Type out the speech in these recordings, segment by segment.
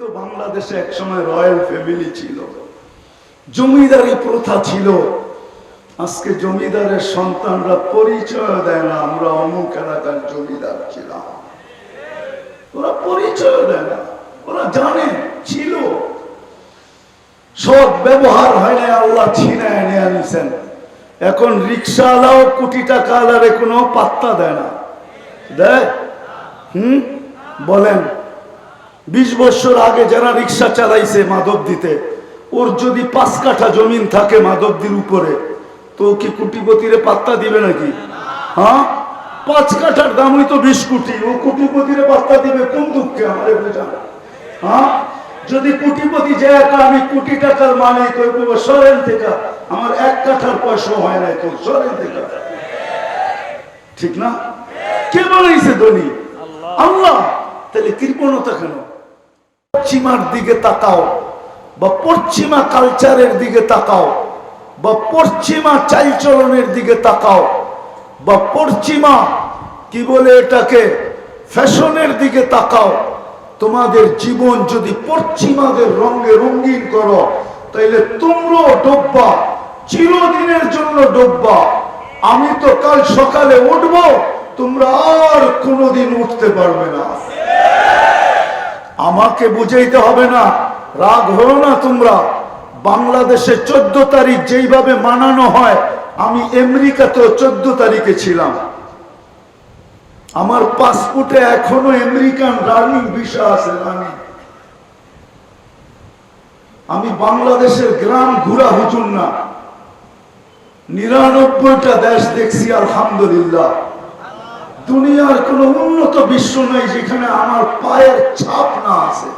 তো বাংলাদেশে একসময় রয়্যাল ফ্যামিলি ছিল। জমিদারি প্রথা ছিল। আজকে জমিদারের সন্তানরা পরিচয় দেয় না, আমরা অমুক এলাকার জমিদার ছিলাম। ওরা পরিচয় দেয় না, ওরা জানে, ছিল। সৎ ব্যবহার হয় না আল্লাহ ছিনায় নিয়ে আনিছেন। এখন রিক্সাওয়ালাও কোটি টাকা আলারে কোনো পাত্তা দেয় না। দেয়? হুম? বলেন। বিশ বছর আগে যারা রিক্সা চালাইছে মাধব দিতে ওর যদি পাঁচ কাঠা জমিন থাকে মাধবদির উপরে, তো কি কোটিপতিরে পাত্তা দিবে নাকি? হ্যাঁ? পাঁচ কাঠার দামই তো বিশ কোটি, ও কোটিপতিরে পাত্তা দিবে কোন দুঃখে আমারে হ্যাঁ? যদি কোটিপতি যে একা আমি কোটি টাকার মানে সরেন থেকে আমার এক কাঠার পয়সা হয় নাই তো, সরেন থেকে। ঠিক না? কে বানাইছে ধনী? আল্লাহ! তাহলে কৃপণতা কেন? পশ্চিমার দিকে তাকাও বা পশ্চিমা কালচারের দিকে তাকাও বা পশ্চিমা চালচলনের দিকে তাকাও বা পশ্চিমা, কি বলে এটাকে, ফ্যাশনের দিকে তাকাও। তোমাদের জীবন যদি পশ্চিমাদের রঙে রঙিন করো, তাইলে তোমরাও ডোববা, চিরদিনের জন্য ডোববা। আমি তো কাল সকালে উঠবো, তোমরা আর কোনোদিন উঠতে পারবে না। আমাকে বুঝাইতে হবে না। রাগ হলো না তোমরা? বাংলাদেশে চোদ্দ তারিখ যেইভাবে মানানো হয়, আমি আমেরিকাতেও চোদ্দ তারিখে ছিলাম। আমার পাসপোর্টে এখনও আমেরিকান রানিং ভিসা আছে রানিং। আমি বাংলাদেশের গ্রাম ঘুরা হুজুর না। নিরানব্বইটা দেশ দেখছি, আলহামদুলিল্লাহ। দুনিয়ার কোন উন্নত বিশ্ব নাই যেখানে আমার পায়ের ছাপ না আছে।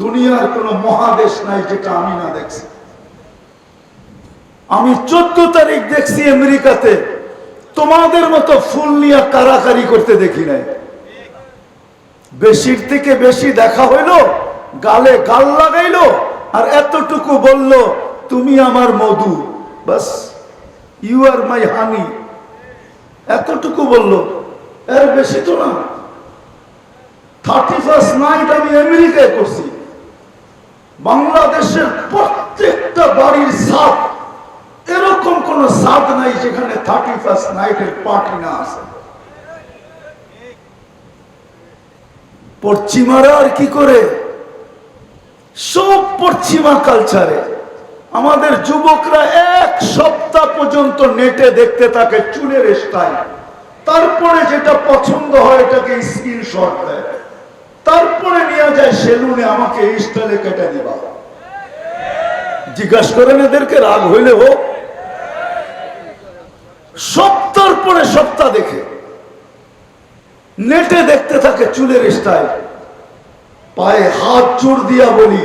দুনিয়ার কোন মহাদেশ নাই যেটা আমি না দেখছি। আমি চোদ্দ তারিখ দেখছি আমেরিকাতে। তোমাদের মতো ফুল নিয়ে কারাকারি করতে দেখি নাই। বেশির থেকে বেশি দেখা হইল, গালে গাল লাগাইলো, আর এতটুকু বলল, তুমি আমার মধু। বাস ইউ আর মাই হানি এতটুকু বলল, এর বেশি তো না। থার্টি ফার্স্ট নাইট আমি আমেরিকায় করছি বাংলাদেশের প্রত্যেকটা বাড়ির সাপ এরকম কোন সাদ নাই যেখানে থার্টি ফার্স্ট নাইটের পার্টি না আছে। পশ্চিমারা আর কি করে? সব পশ্চিমা কালচারে আমাদের যুবকরা এক সপ্তাহ পর্যন্ত নেটে দেখতে থাকে চুলের স্টাইল। তারপরে যেটা পছন্দ হয় এটাকে স্ক্রিনশট দেয়। তারপরে নিয়ে যায় সেলুনে আমাকে স্টাইলে কেটে দিবা জিজ্ঞাসা করেন এদেরকে, রাগ হইলে হোক। সপ্তাহ পরে সপ্তাহ দেখে। নেটে দেখতে থাকে চুলের স্টাইল। পায়ে হাত জোর দিয়া বলি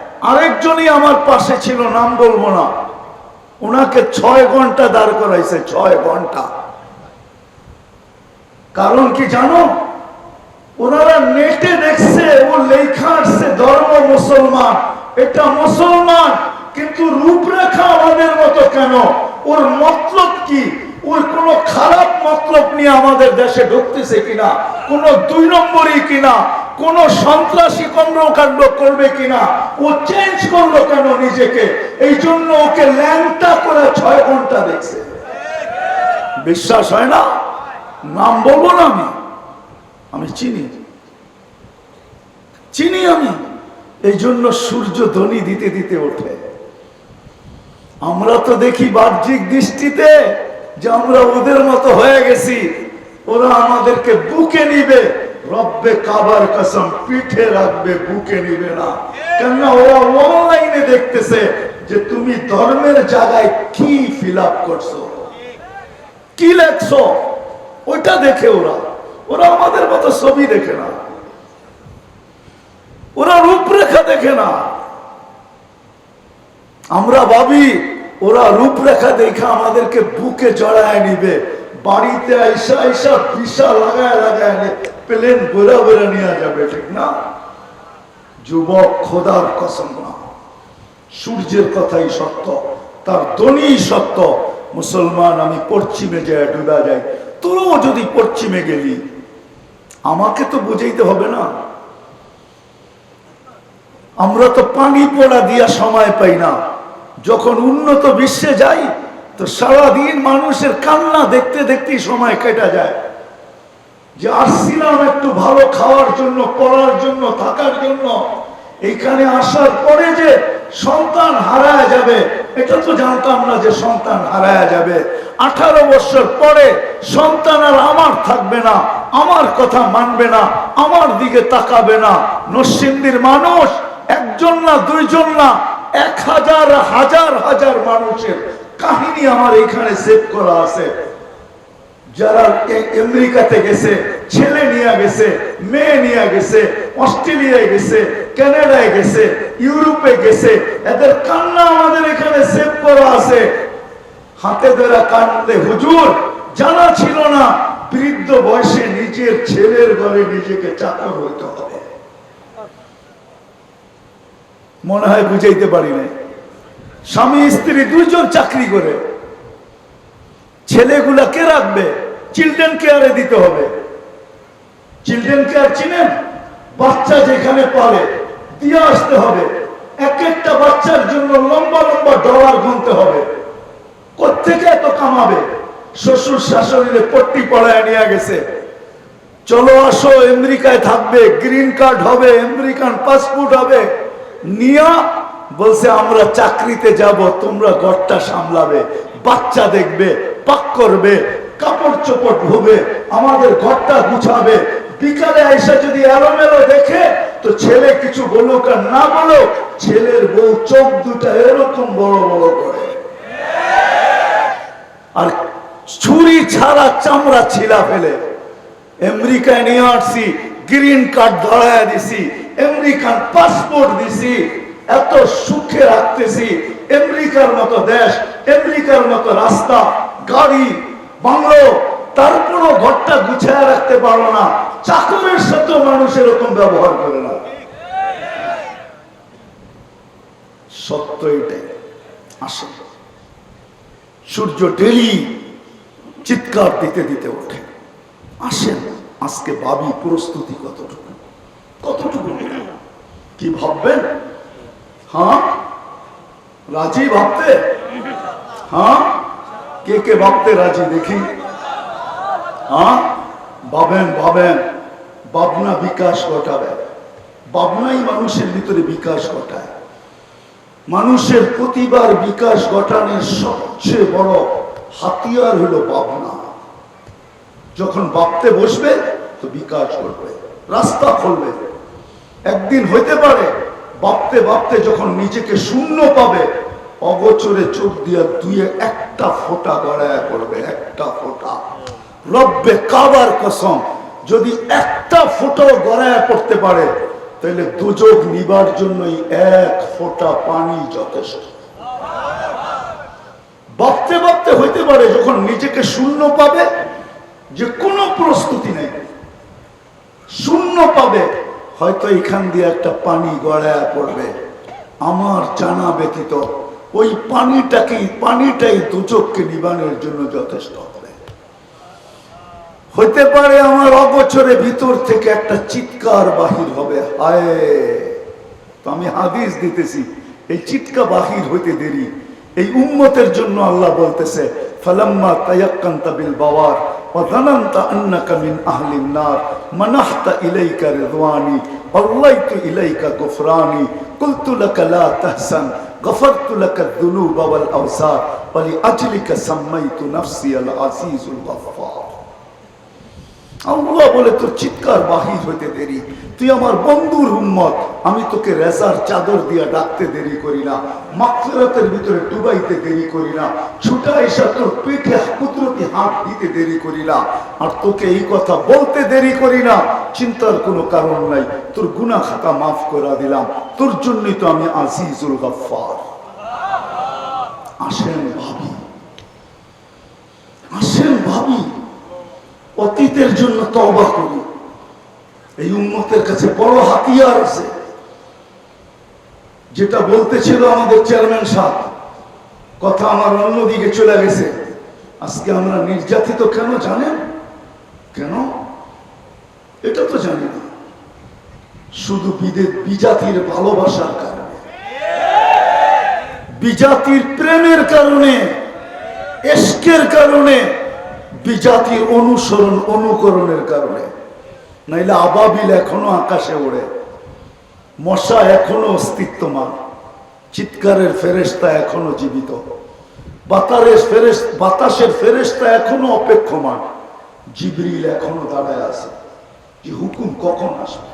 আরেকজনই আমার পাশে ছিল, নাম বলব না। ওনাকে ছয় ঘণ্টা দাঁড় করাইছে, ছয় ঘণ্টা। কারণ কি জানো? ওনারা নেটে দেখছে, ও লেখা আসছে, ধর্ম মুসলমান। এটা মুসলমান, কিন্তু রূপরেখা আমাদের মতো কেন? ওর মতলব কি? ওর কোন খারাপ মতলব নিয়ে আমাদের দেশে ঢুকতেছে কিনা? কোন দুই নম্বরই কিনা? কোন সন্ত্রাসী কর্মকাণ্ড করবে কিনা, ও চেঞ্জ করল কেন নিজেকে? এই জন্য ওকে ল্যাংটা করে ছয় ঘণ্টা দেখছে। বিশ্বাস হয় না? নাম বলব না আমি? আমি চিনি। চিনি আমি। এই জন্য সূর্য ধ্বনি দিতে দিতে ওঠে। আমরা তো দেখি বাহ্যিক দৃষ্টিতে যে আমরা ওদের মতো হয়ে গেছি। ওরা আমাদেরকে বুকে নিবে। রব্বে কাবার কসম, পিঠে রাখবে, বুকে নিবে না। কেননা ওরা অনলাইনে দেখতেছে যে তুমি ধর্মের জায়গায় কি ফিল আপ করছ। কি লেখছো? ওইটা দেখে ওরা। ওরা আমাদের মতো ছবি দেখে না। ওরা রূপরেখা দেখে না। আমরা ভাবি, ওরা রূপরেখা দেখে আমাদেরকে বুকে জড়ায় নিবে। বাড়িতে আইসা আইসা ভিসা লাগায় লাগায় প্লেন বেরা বেরা নিয়ে যাবে, ঠিক না? যুবক খোদার কসম না। সূর্যের কথাই সত্য, তার দনি সত্য। মুসলমান, আমি পশ্চিমে যায় ডুবা যাই। তোরও যদি পশ্চিমে গেলি, আমাকে তো বুঝাইতে হবে না। আমরা তো পানি পোড়া দিয়া সময় পাই না। যখন উন্নত বিশ্বে যাই তো সারাদিন মানুষের কান্না দেখতে দেখতেই সময় কেটে যায়। যে আসছিলাম একটু ভালো খাওয়ার জন্য, পড়ার জন্য, থাকার জন্য এইখানে আসার পরে যে সন্তান হারায় যাবে, এটা তো জানতাম না যে সন্তান হারায় যাবে। আঠারো বছর পরে সন্তান আর আমার থাকবে না, আমার কথা মানবে না, আমার দিকে তাকাবে না। নরসিংদীর মানুষ একজন না দুইজন না, এক হাজার হাজার হাজার মানুষের কাহিনী আমার এখানে সেভ করা আছে। যারা আমেরিকাতে গেছে, ছেলে নিয়ে গেছে, মেয়ে নিয়ে গেছে, অস্ট্রেলিয়ায় গেছে, কানাডায় গেছে, ইউরোপে গেছে, এদের কান্না আমাদের এখানে সেভ করা আছে। হাতে ধরা কান্দে হুজুর, জানা ছিল না, বৃদ্ধ বয়সে নিজের ছেলের ঘরে নিজেকে চাকর হইতে হবে। মনে হয় বুঝাইতে পারি না স্বামী, স্ত্রী দুইজন চাকরি করে। ছেলেগুলা কে রাখবে? চিলড্রেন কেয়ারে দিতে হবে। চিলড্রেন কেয়ার চিনেন? বাচ্চা যেখানে পারে, দিয়ে আসতে হবে। এক একটা বাচ্চার জন্য লম্বা লম্বা ডলার গুনতে হবে। কোথেকে এত কামাবে? শ্বশুর শাশুড়িরে পট্টি পড়ায় নিয়ে গেছে। চলো আসো, আমেরিকায় থাকবে, গ্রিন কার্ড হবে, আমেরিকান পাসপোর্ট হবে। নিয়া বলছে, আমরা চাকরিতে যাব, তোমরা ঘরটা সামলাবে, বাচ্চা দেখবে, পাক করবে, কাপড় চোপড় ধোবে, আমাদের ঘরটা গুছাবে। বিকালে আইসা যদি এলোমেলো দেখে, তো ছেলে কিছু বলুক আর না বলুক, ছেলের বউ চোখ দুটা এরকম বড় বড় করে। আর ছুরি ছাড়া চামড়া ছিলা ফেলে। আমেরিকায় নিয়ে আসছি, গ্রিন কার্ড ধরায় দিছি, আমেরিকান পাসপোর্ট দিছি এত সুখে রাখতেছি। আমেরিকার মতো দেশ, আমেরিকার মতো রাস্তা, গাড়ি, বাংলো তারপরও ঘরটা গুছায় রাখতে পারো না। চাকরের সাথেও মানুষ এরকম ব্যবহার করে না। সত্য এটাই। আসে সূর্য ডেলি চিৎকার দিতে দিতে ওঠে। আসেন, আজকে ভাবি প্রস্তুতি কতটুকু? কতটুকু? কি ভাববেন? হ্যাঁ রাজি ভাবতে হ্যাঁ কে কে ভাবতে রাজি দেখি হ্যাঁ ভাবেন ভাবেন ভাবনা বিকাশ ঘটাবে ভাবনাই মানুষের ভিতরে বিকাশ ঘটায় মানুষের প্রতিবার বিকাশ ঘটানোর সবচেয়ে বড় হাতিয়ার হলো ভাবনা যখন ভাবতে বসবে, তো বিকাশ করবে রাস্তা খুলবে। একদিন হইতে পারে ভাবতে ভাবতে যখন নিজেকে শূন্য পাবে, অগোচরে চোখ দিয়ে দুয়ে একটা ফোঁটা গড়ায় পড়বে, একটা ফোঁটা। রব্বে কাবার কসম, যদি একটা ফোঁটাও গড়ায় পড়তে পারে, তাহলে দুযোগ নিবার জন্যই এক ফোঁটা পানি যথেষ্ট। ভাবতে ভাবতে হইতে পারে যখন নিজেকে শূন্য পাবে, যে কোনো প্রস্তুতি নেই। শূন্য পাবে হয়তো এখান দিয়ে একটা পানি গড়ায় পড়বে। আমার জানা ব্যতীত ওই পানিটাকেই পানিটাই দুচককে নিবানের জন্য যথেষ্ট হবে। হইতে পারে আমার অবছরে ভিতর থেকে একটা চিৎকার বাহির হবে। হায়! তো আমি হাদিস দিতেছি, এই চিৎকা বাহির হইতে দেরি। এই উম্মতের জন্য আল্লাহ বলতেছে, ফালাম্মা তায়াক্কান্তা বিল বাওয়ার। وظننت أنك من أهل النار. منحت إليك رضواني والليت إليك غفراني. قلت لك لا تحزن غفرت لك الذنوب والأوسار ولأجلك سميت نفسي العزيز الغفار. আল্লাহ বলে, তোর চিৎকার বাহির হইতে দেরি। তুই আমার বন্ধুর উম্মত। আমি তোকে রেজার চাদর দিয়া ডাকতে দেরি করি না। মাকফিরাতের ভিতরে ডুবাইতে দেরি করি না। ছুটা এসা তোর পেটে কুদরতি হাত দিতে দেরি করি না। আর তোকে এই কথা বলতে দেরি করি না। চিন্তার কোনো কারণ নাই। তোর গুনা খাতা মাফ করে দিলাম। তোর জন্যই তো আমি আজিজুল গফফার। আসেন ভাবি। আসেন ভাবি। অতীতের জন্য তবা করি। এই উন্মতের কাছে বড় হাতিয়ার আছে। যেটা বলতেছিল আমাদের চেয়ারম্যান সাহেব, কথা আমার অন্যদিকে চলে গেছে। আজকে আমরা নির্যাতিত কেন জানেন? কেন? এটা তো জানি না। শুধু বিজাতির ভালোবাসার কারণে। বিজাতির প্রেমের কারণে এস্কের কারণে বিজাতির অনুসরণ অনুকরণের কারণে। নাইলে আবাবিল এখনও আকাশে ওড়ে। মশা এখনও অস্তিত্বমান। চিৎকারের ফেরেস্তা এখনও জীবিত। বাতারের বাতাসের ফেরেস্তা এখনও অপেক্ষমান। জিবরিল এখনও দাঁড়ায় আছে যে হুকুম কখন আসবে?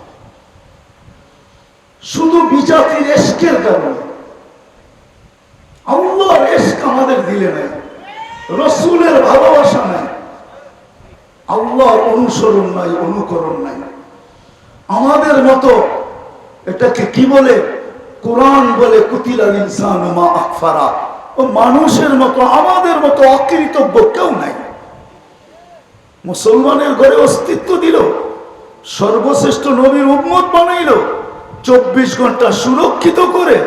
শুধু বিজাতির এস্কের কারণে। আল্লাহর এস্ক আমাদের দিলে নাই। রসুলের ভালোবাসা নাই। আল্লাহর অনুসরণ নাই, অনুকরণ নাই। আমাদের মতো এটাকে কি বলে? কোরআন বলে, কুতিলাল ইনসান মা আকফারা। ও মানুষের মতো, আমাদের মতো অকৃতজ্ঞ কেউ নাই। মুসলমানের ঘরে অস্তিত্ব দিল, সর্বশ্রেষ্ঠ নবীর উম্মত বানাইল, চব্বিশ ঘণ্টা সুরক্ষিত করে।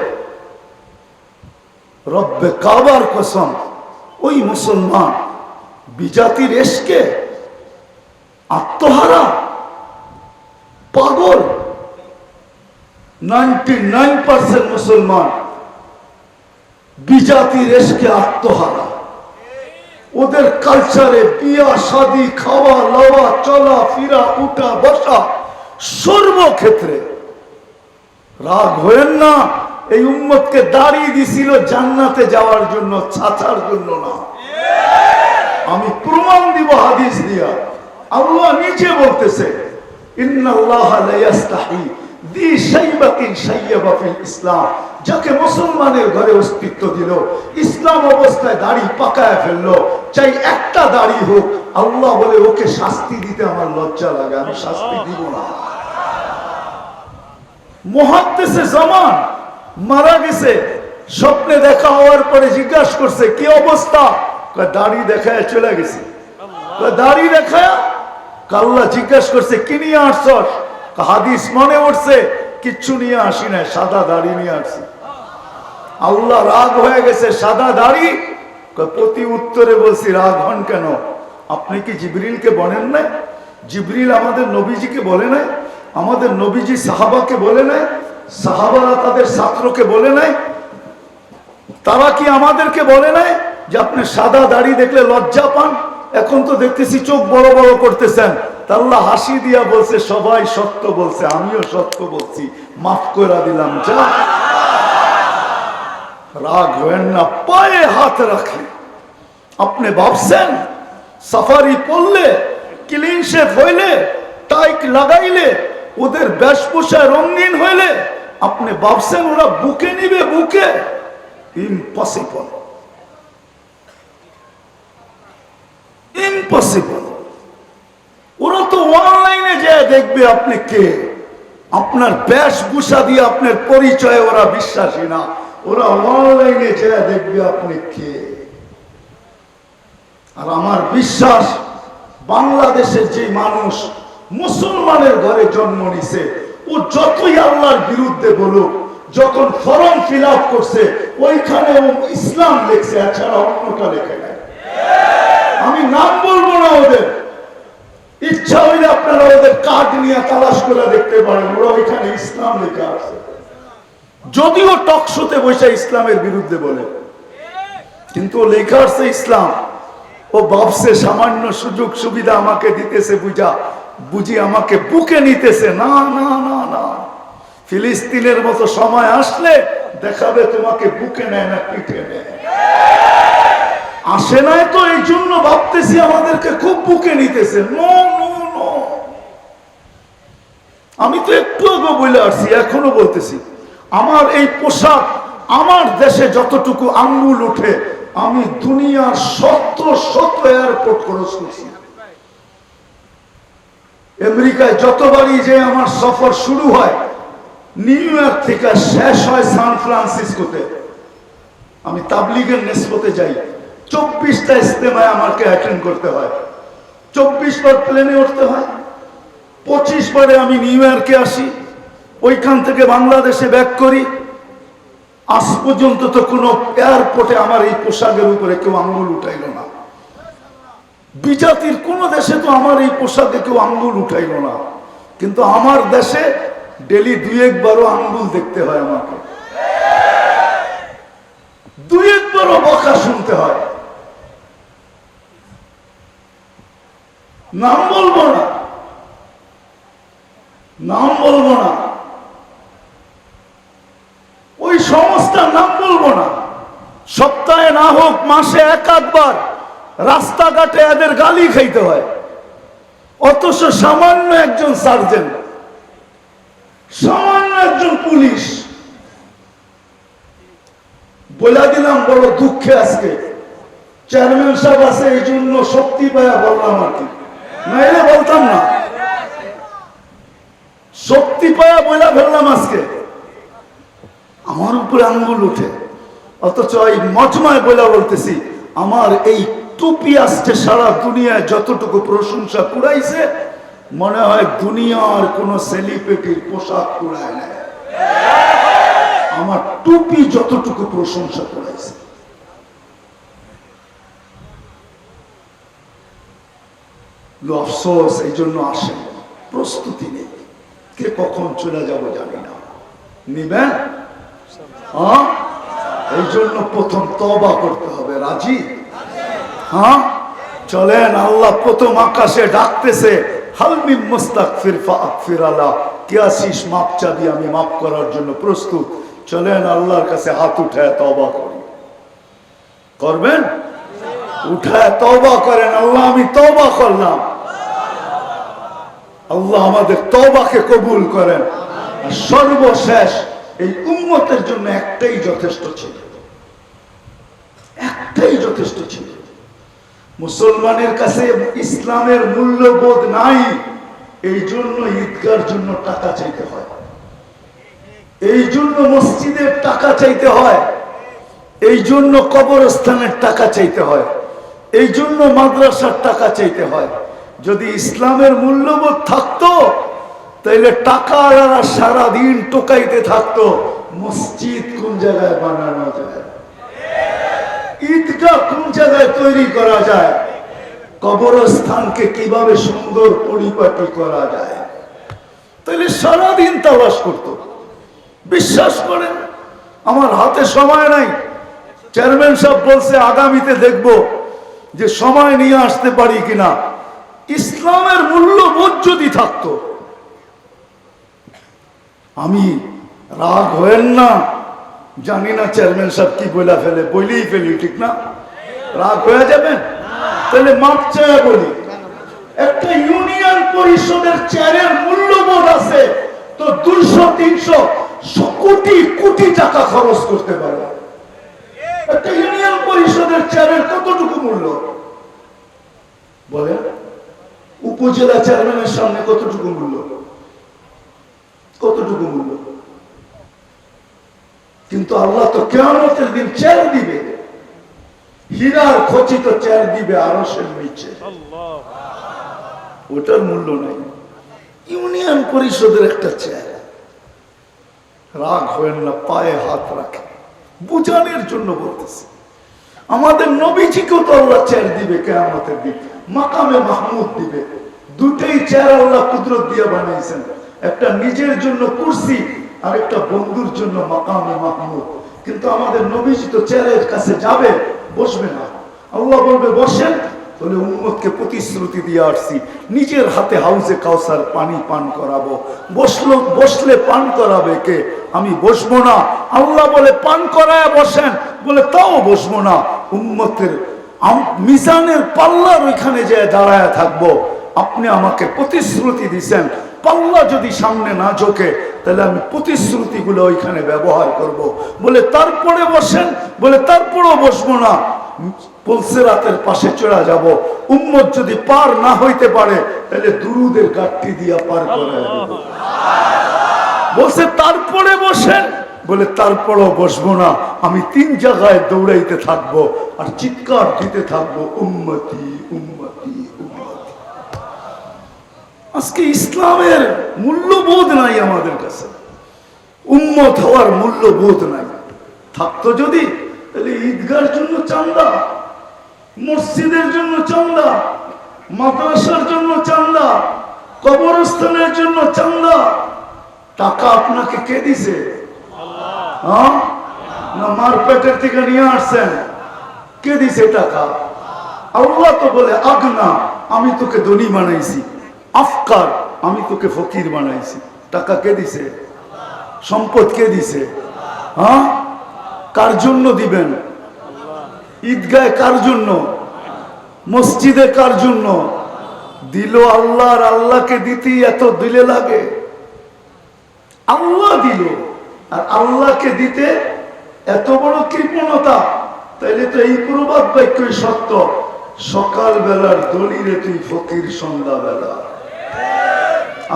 রব্বে কাবার কসম, ওই মুসলমান বিজাতির এসকে আত্মহারা। পাগল। নাইনটি নাইন পার্সেন্ট মুসলমান বিজাতির এসকে আত্মহারা। ওদের কালচারে বিয়া, শাদি, খাওয়া, লওয়া, চলা, ফিরা, উঠা, বসা সর্বক্ষেত্রে। রাগ হয়েন না, এই উম্মতকে দাঁড়িয়ে দিছিল জান্নাতে যাওয়ার জন্য, ছাচার জন্য না। আমি প্রমাণ দিব হাদিস দিয়া। আল্লাহ নিজে বলতেছে ইসলাম। যাকে মুসলমানের ঘরে অস্তিত্ব দিল ইসলাম অবস্থায় দাড়ি পাকায় ফেলল চাই একটা দাড়ি হোক আল্লাহ বলে ওকে শাস্তি দিতে আমার লজ্জা লাগে আমি শাস্তি দিব না। মহাদ্দেশে জমান মারা গেছে স্বপ্নে দেখা হওয়ার পরে জিজ্ঞাসা করছে কি অবস্থা? দাড়ি দেখায় চলে গেছে। দাড়ি দেখায় কাল্লা জিজ্ঞাসা করছে, কি নিয়ে আসছস? হাদিস মনে উঠছে, কিচ্ছু নিয়ে আসি না সাদা দাড়ি নিয়ে আসছি। আল্লাহ রাগ হয়ে গেছে, সাদা দাড়ি? প্রতি উত্তরে বলছি, রাগ হন কেন? আপনি কি জিবরিলকে বলেন না জিবরিল আমাদের নবীজিকে বলে নাই? আমাদের নবীজি সাহাবাকে বলে নাই? সাহাবারা তাদের ছাত্রকে বলে নাই? তারা কি আমাদেরকে বলে নাই যে আপনি সাদা দাড়ি দেখলে লজ্জা পান? এখন তো দেখতেছি চোখ বড় বড় করতেছেন। তাল্লাহ হাসি দিয়া বলছে, সবাই সত্য বলছে, আমিও সত্য বলছি, মাফ করে দিলাম, যা। রাগ হয়েন না, পায়ে হাত রাখে আপনি ভাবছেন, সাফারি পড়লে ক্লিন শেপ হইলে টাইক লাগাইলে, ওদের বেশভূষা রঙিন হইলে, আপনি ভাবছেন ওরা বুকে নিবে বুকে? ইম্পসিবল ইম্পসিবল ওরা তো অনলাইনে দেখবে আপনি কে। আপনার বেশভূষা দিয়ে আপনার ওরা বিশ্বাসী না। ওরা অনলাইনে দেখবে আপনি কে। আর আমার বিশ্বাস, বাংলাদেশের যে মানুষ মুসলমানের ঘরে জন্ম নিছে, ও যতই আল্লাহর বিরুদ্ধে বলুক, যখন ফর্ম ফিল করছে, ওইখানে ইসলাম লেখছে, এছাড়া অন্যটা লেখে নাই। আমি নাম বলব না ওদের। ইচ্ছা হইলে আপনারা ওদের কার্ড নিয়ে তালাশ করে দেখতে পারেন। ওরা ওইখানে ইসলাম লেখা আছে। যদিও টকশোতে বসে ইসলামের বিরুদ্ধে বলে। কিন্তু লেখা আছে ইসলাম। ও ভাবছে, সামান্য সুযোগ সুবিধা আমাকে দিতেছে বুঝা। বুঝি আমাকে বুকে নিতেছে। না না না না। ফিলিস্তিনের মতো সময় আসলে দেখাবে তোমাকে বুকে নেয় না পিঠে নেয়। আসে নাই তো, এই জন্য ভাবতেছি আমাদেরকে খুব বুকে নিতেছে। No no no. আমি তো একটু আগে বলে আসছি, এখনও বলতেছি। আমার এই পোশাক, আমার দেশে যতটুকু আঙ্গুল উঠে, আমি দুনিয়ার শত শত এয়ারপোর্ট খরচ করছি। আমেরিকায় যতবারই যে আমার সফর শুরু হয়, নিউ ইয়র্ক থেকে শেষ হয় সান ফ্রান্সিসকোতে। আমি তাবলিগের নেসবতে যাই। চব্বিশটা ইস্তেমায় আমাকে অ্যাটেন্ড করতে হয়। চব্বিশ বার প্লেনে উঠতে হয়। পঁচিশ বারে আমি নিউ ইয়র্কে আসি। ওইখান থেকে বাংলাদেশে ব্যাক করি। আজ পর্যন্ত তো কোনো এয়ারপোর্টে আমার এই পোশাকের উপরে কেউ আঙ্গুল উঠাইল না। বিজাতির কোন দেশে তো আমার এই পোশাকে কেউ আঙ্গুল উঠাইল না। কিন্তু আমার দেশে ডেলি দুই একবারও আঙ্গুল দেখতে হয় আমাকে। দুই একবারও বকা শুনতে হয়। নাম বলব না। নাম বলব না। ওই সংস্থার নাম বলব না। সপ্তাহে না হোক, মাসে এক আধবার রাস্তাঘাটে এদের গালি খাইতে হয়। অথচ সামান্য একজন সার্জেন্ট, সামান্য একজন পুলিশ। বলে দিলাম, বড় দুঃখে আজকে। চেয়ারম্যান সাহেব আছে, এই জন্য শক্তি পায়া বললাম আর কি। নাইলে বলতাম না। শক্তি পায়া বইলা ফেললাম আজকে। আমার উপরে আঙ্গুল উঠে। অথচ এই মজমায় বইলা বলতেছি, আমার এই টুপি আসছে সারা দুনিয়ায় যতটুকু প্রশংসা কুড়াইছে, মনে হয় দুনিয়ার কোন সেলিব্রিটির পোশাক কুড়ায় না আমার টুপি যতটুকু প্রশংসা কুড়াইছে। আফসোস, এই জন্য আসেন প্রস্তুতি নেই। কে কখন চলে যাব জানি না। নিবেন? হ্যাঁ? এই জন্য প্রথম তবা করতে হবে। রাজি? হ্যাঁ? চলেন, আল্লাহ প্রথম আকাশে ডাকতেছে হালমি ফিরফা আকফির আল্লাহ কে আসিস মাপ চাবি আমি মাপ করার জন্য প্রস্তুত। চলেন, আল্লাহর কাছে হাত উঠায় তবা করি। করবেন? উঠায় তবা করেন। আল্লাহ, আমি তবা করলাম। আল্লাহ আমাদের তবাকে কবুল করেন। আর সর্বশেষ এই উম্মতের জন্য একটাই যথেষ্ট ছিল। একটাই যথেষ্ট ছিল। মুসলমানের কাছে ইসলামের মূল্যবোধ নাই এই জন্য ঈদগার জন্য টাকা চাইতে হয়। এই জন্য মসজিদের টাকা চাইতে হয়। এই জন্য কবরস্থানের টাকা চাইতে হয়। এই জন্য মাদ্রাসার টাকা চাইতে হয়। যদি ইসলামের মূল্যবোধ থাকতো, তাইলে টাকারা সারাদিন টোকাইতে থাকতো, মসজিদ কোন জায়গায় বানানো যায়? ঈদগাহ কোন জায়গায় তৈরি করা যায়? কবরস্থানকে কীভাবে সুন্দর পরিপাটি করা যায়? তাহলে সারাদিন তালাশ করত। বিশ্বাস করেন, আমার হাতে সময় নাই। চেয়ারম্যান সাহেব বলছে, আগামীতে দেখব যে সময় নিয়ে আসতে পারি কিনা। ইসলামের মূল্যবোধ যদি থাকতো, আমি রাগ হয়েন না। জানি না চেয়ারম্যান সাহেব কি বইলা ফেলে, বইলেই ফেলি, ঠিক না? রাগ হয়ে যাবেন? তাহলে মাপ চায় বলি। একটা ইউনিয়ন পরিষদের চেয়ারের মূল্যবোধ আছে, তো দুইশো, তিনশো কোটি কোটি টাকা খরচ করতে পারে একটা ইউনিয়ন পরিষদের চেয়ারের কতটুকু মূল্য? বলেন। উপজেলা চেয়ারম্যানের সামনে কতটুকু মূল্য? কতটুকু মূল্য? কিন্তু আল্লাহ তো কেমতের দিন চেয়ার দিবে। হীরার খচিত চেয়ার দিবে আরও সে নিচে ওটার মূল্য নাই। ইউনিয়ন পরিষদের একটা চেয়ার। রাগ হয়েন না পায়ে হাত রাখে। বুঝানোর জন্য বলতেছে। আমাদের নবীজিকেও তো আল্লাহ চেয়ার দিবে কেয়ামতের দিন। মাকামে মাহমুদ দিবে। দুটেই আল্লাহ কুদরত দিয়ে বানিয়েছেন। একটা নিজের জন্য কুর্সি আর একটা বন্ধুর জন্য মাকামে মাহমুদ। কিন্তু আমাদের নবীজি তো চেয়ারের কাছে যাবে, বসবে না। আল্লাহ বলবে, বসেন। বলে, উম্মতকে প্রতিশ্রুতি দিয়ে আসছি। নিজের হাতে হাউসে কাউসার পানি পান করাবো। বসল, বসলে পান করাবে কে? আমি বসবো না। আল্লাহ বলে, পান করায় বসেন। বলে, তাও বসবো না। উম্মতের আম- মিজানের পাল্লার ওইখানে যে দাঁড়ায় থাকব। আপনি আমাকে প্রতিশ্রুতি দিছেন। পাল্লা যদি সামনে না ঝোঁকে, তাহলে আমি প্রতিশ্রুতিগুলো ওইখানে ব্যবহার করব। বলে, তারপরে বসেন। বলে, তারপরেও বসবো না। বলছে রাতের পাশে চলে যাব। উম্মত যদি পার না হইতে পারে, তাহলে দুরুদের গাঠটি দিয়া পার করে বলছে, তারপরে বসেন। বলে, তারপরও বসবো না। আমি তিন জায়গায় দৌড়াইতে থাকব আর চিৎকার দিতে থাকব, উম্মতি উম্মতি উম্মতি। আজকে ইসলামের মূল্যবোধ নাই আমাদের কাছে। উম্মত হওয়ার মূল্যবোধ নাই। থাকতো যদি, তাহলে ঈদগার জন্য চান্দা, মসজিদের জন্য চান্দা, মাদ্রাসার জন্য চান্দা, কবরস্থানের জন্য চান্দা। টাকা আপনাকে কে দিছে? না, মার পেটের থেকে নিয়ে আসছেন। কে দিছে টাকা? আল্লাহ তো বলে আগনা আমি তোকে ধনী বানাইছি। আফকার, আমি তোকে ফকির বানাইছি। টাকা কে দিছে? সম্পদ কে দিছে? হ্যাঁ? কার জন্য দিবেন? ঈদগায় কার জন্য? মসজিদে কার জন্য? দিল আল্লাহ আর আল্লাহকে দিতে এত দিলে লাগে। আল্লাহ দিল। আর আল্লাহকে দিতে এত বড় কৃপণতা, তাইলে তো এই প্রবাদ বাক্যই সত্য। সকাল বেলার দলিলে তুই ফকির সন্ধ্যা বেলা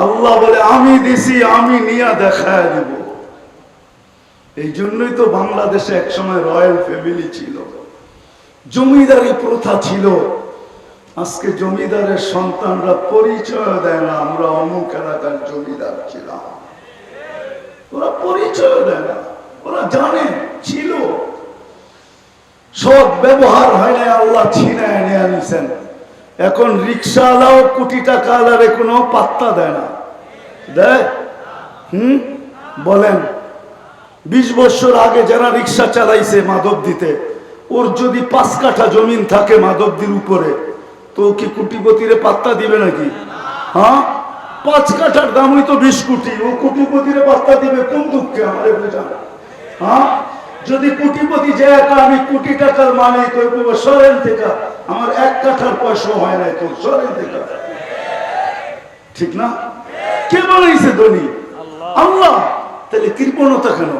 আল্লাহ বলে, আমি দিছি, আমি নিয়ে দেখায় দেব। এই জন্যই তো বাংলাদেশে একসময় রয়্যাল ফ্যামিলি ছিল। জমিদারি প্রথা ছিল। আজকে জমিদারের সন্তানরা পরিচয় দেয় না, আমরা অমুক এলাকার জমিদার ছিলাম। ওরা পরিচয় দেয় না। ওরা জানে, ছিল। সব ব্যবহার হয় না আল্লাহ ছিনায় নিয়ে নিছেন এখন রিক্সাওয়ালাও কোটি টাকা আলারে কোনো পাত্তা দেয় না। দেয়? হুম? বলেন, বিশ বছর আগে যারা রিক্সা চালাইছে মাধব দিতে ওর যদি পাঁচ কাঠা জমিন থাকে মাধবদির উপরে, তো কি কোটিপতিরে পাত্তা দিবে নাকি? হ্যাঁ? পাঁচ কাঠার দামই তো বিশ কোটি। ও কোটিপতিরে পাত্তা দিবে কোন দুঃখে আমার বোঝান হ্যাঁ? যদি কোটিপতি যায় একা আমি কোটি টাকার মালিক ওই সরেন থেকে আমার এক কাঠার পয়সা হয় নাই তো সরেন থেকে। ঠিক না? কে বানাইছে ধনী? আল্লাহ! তাহলে কৃপণতা কেন?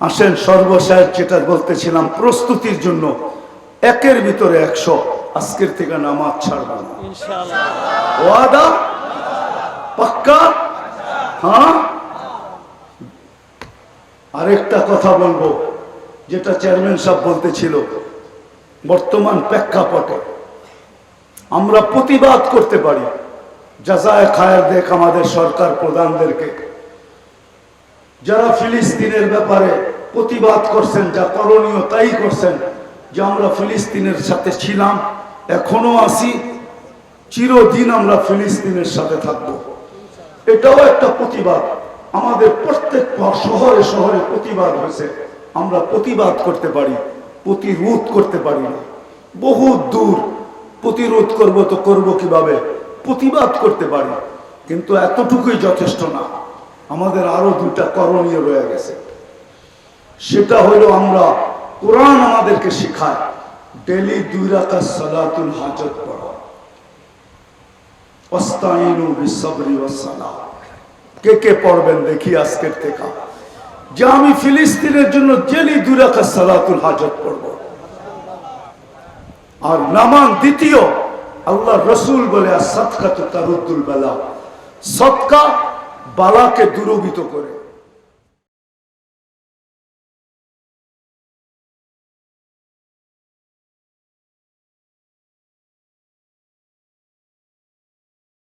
আসেন সর্বশেষ যেটা বলতেছিলাম প্রস্তুতির জন্য একের ভিতরে একশো। আজকের থেকে নামাজ ছাড়ব। না ওয়াদা? পাক্কা? হ্যাঁ? আরেকটা কথা বলব যেটা চেয়ারম্যান সাহেব বলতেছিল বর্তমান প্রেক্ষাপটে আমরা প্রতিবাদ করতে পারি। যাজায় খায়ের দেখ আমাদের সরকার প্রধানদেরকে। যারা ফিলিস্তিনের ব্যাপারে প্রতিবাদ করছেন যা করণীয় তাই করছেন যে আমরা ফিলিস্তিনের সাথে ছিলাম এখনও আসি চিরদিন আমরা ফিলিস্তিনের সাথে থাকব। এটাও একটা প্রতিবাদ। আমাদের প্রত্যেক শহরে শহরে প্রতিবাদ হয়েছে। আমরা প্রতিবাদ করতে পারি, প্রতিরোধ করতে পারি না। বহু দূর প্রতিরোধ করব তো করব কীভাবে? প্রতিবাদ করতে পারি, কিন্তু এতটুকুই যথেষ্ট না। আমাদের আরও দুটা করণীয় রয়ে গেছে। সেটা হলো আমরা কোরআন আমাদেরকে শেখায়। ডেলি দুই রাকাত সালাতুল হাজত পড়া। অস্তাইনু বিসবরি ওয়াসসালাহ কে কে পড়বেন দেখি আজকের থেকে। যে আমি ফিলিস্তিনের জন্য ডেলি দুই রাকাত সালাতুল হাজত পড়ব। আর নামান দ্বিতীয় আল্লাহ রসুল বলে আর সৎকা তো তারুদ্দুল বেলা। সৎকা বালাকে দূরবিত করে।